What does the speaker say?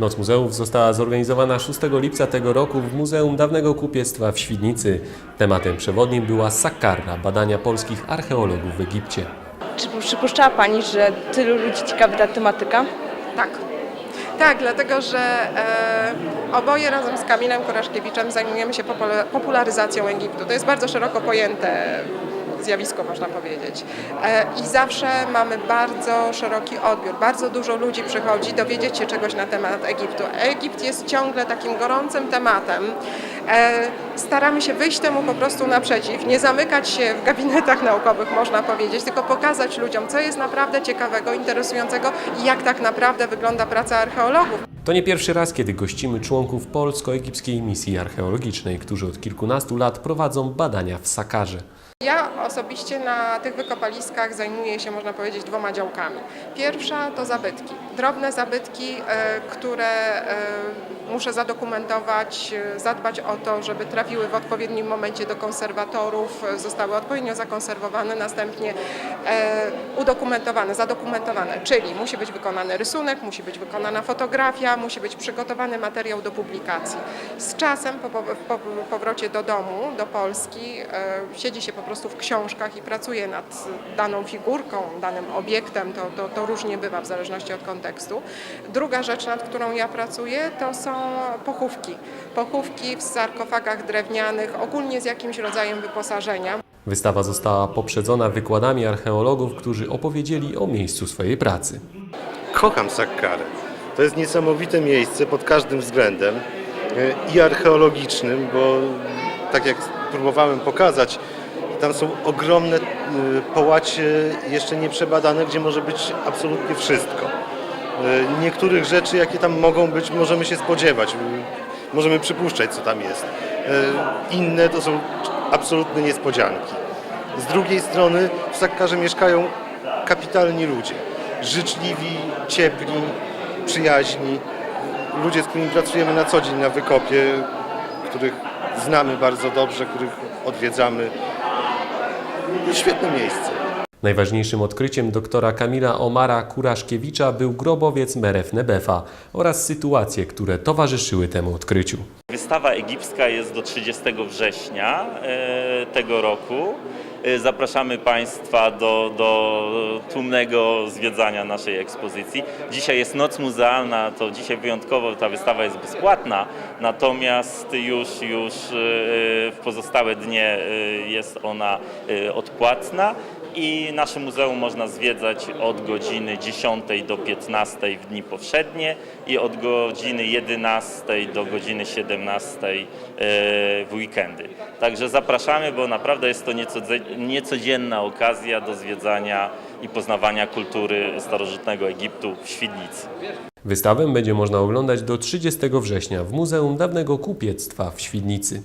Noc Muzeów została zorganizowana 6 lipca tego roku w Muzeum Dawnego Kupiectwa w Świdnicy. Tematem przewodnim była Sakarra, badania polskich archeologów w Egipcie. Czy przypuszczała Pani, że tylu ludzi ciekawi ta tematyka? Tak. Tak, dlatego że e, oboje razem z Kamilem Kuraszkiewiczem zajmujemy się popula- popularyzacją Egiptu. To jest bardzo szeroko pojęte zjawisko, można powiedzieć. E, I zawsze mamy bardzo szeroki odbiór. Bardzo dużo ludzi przychodzi dowiedzieć się czegoś na temat Egiptu. Egipt jest ciągle takim gorącym tematem. E, staramy się wyjść temu po prostu naprzeciw, nie zamykać się w gabinetach naukowych, można powiedzieć, tylko pokazać ludziom, co jest naprawdę ciekawego, interesującego i jak tak naprawdę wygląda praca archeologów. To nie pierwszy raz, kiedy gościmy członków polsko-egipskiej misji archeologicznej, którzy od kilkunastu lat prowadzą badania w Sakarze. Ja osobiście na tych wykopaliskach zajmuję się, można powiedzieć, dwoma działkami. Pierwsza to zabytki. Drobne zabytki, e, które e, muszę zadokumentować, e, zadbać o to, żeby trafiły w odpowiednim momencie do konserwatorów, zostały odpowiednio zakonserwowane, następnie udokumentowane, zadokumentowane. Czyli musi być wykonany rysunek, musi być wykonana fotografia, musi być przygotowany materiał do publikacji. Z czasem, po, po, po powrocie do domu, do Polski, siedzi się po prostu w książkach i pracuje nad daną figurką, danym obiektem, to, to, to różnie bywa w zależności od kontekstu. Druga rzecz, nad którą ja pracuję, to są pochówki. Pochówki w sarkofagach drewnianych, ogólnie z jakimś rodzajem wyposażenia. Wystawa została poprzedzona wykładami archeologów, którzy opowiedzieli o miejscu swojej pracy. Kocham Sakkarę. To jest niesamowite miejsce pod każdym względem e, i archeologicznym, bo tak jak próbowałem pokazać, tam są ogromne e, połacie jeszcze nieprzebadane, gdzie może być absolutnie wszystko. E, Niektórych rzeczy, jakie tam mogą być, możemy się spodziewać, e, możemy przypuszczać, co tam jest. Inne to są absolutne niespodzianki. Z drugiej strony w Sakkarze mieszkają kapitalni ludzie, życzliwi, ciepli, przyjaźni. Ludzie, z którymi pracujemy na co dzień na wykopie, których znamy bardzo dobrze, których odwiedzamy. Świetne miejsce. Najważniejszym odkryciem doktora Kamila Omara Kuraszkiewicza był grobowiec Meref Nebefa oraz sytuacje, które towarzyszyły temu odkryciu. Wystawa egipska jest do 30 września e, tego roku. E, Zapraszamy Państwa do, do tłumnego zwiedzania naszej ekspozycji. Dzisiaj jest noc muzealna, to dzisiaj wyjątkowo ta wystawa jest bezpłatna, natomiast już, już e, w pozostałe dnie jest ona odpłatna i nasze muzeum można zwiedzać od godziny 10 do 15 w dni powszednie i od godziny 11 do godziny 17 e, w weekendy. Także zapraszamy, bo naprawdę jest to niecodzienna okazja do zwiedzania i poznawania kultury starożytnego Egiptu w Świdnicy. Wystawę będzie można oglądać do 30 września w Muzeum Dawnego Kupiectwa w Świdnicy.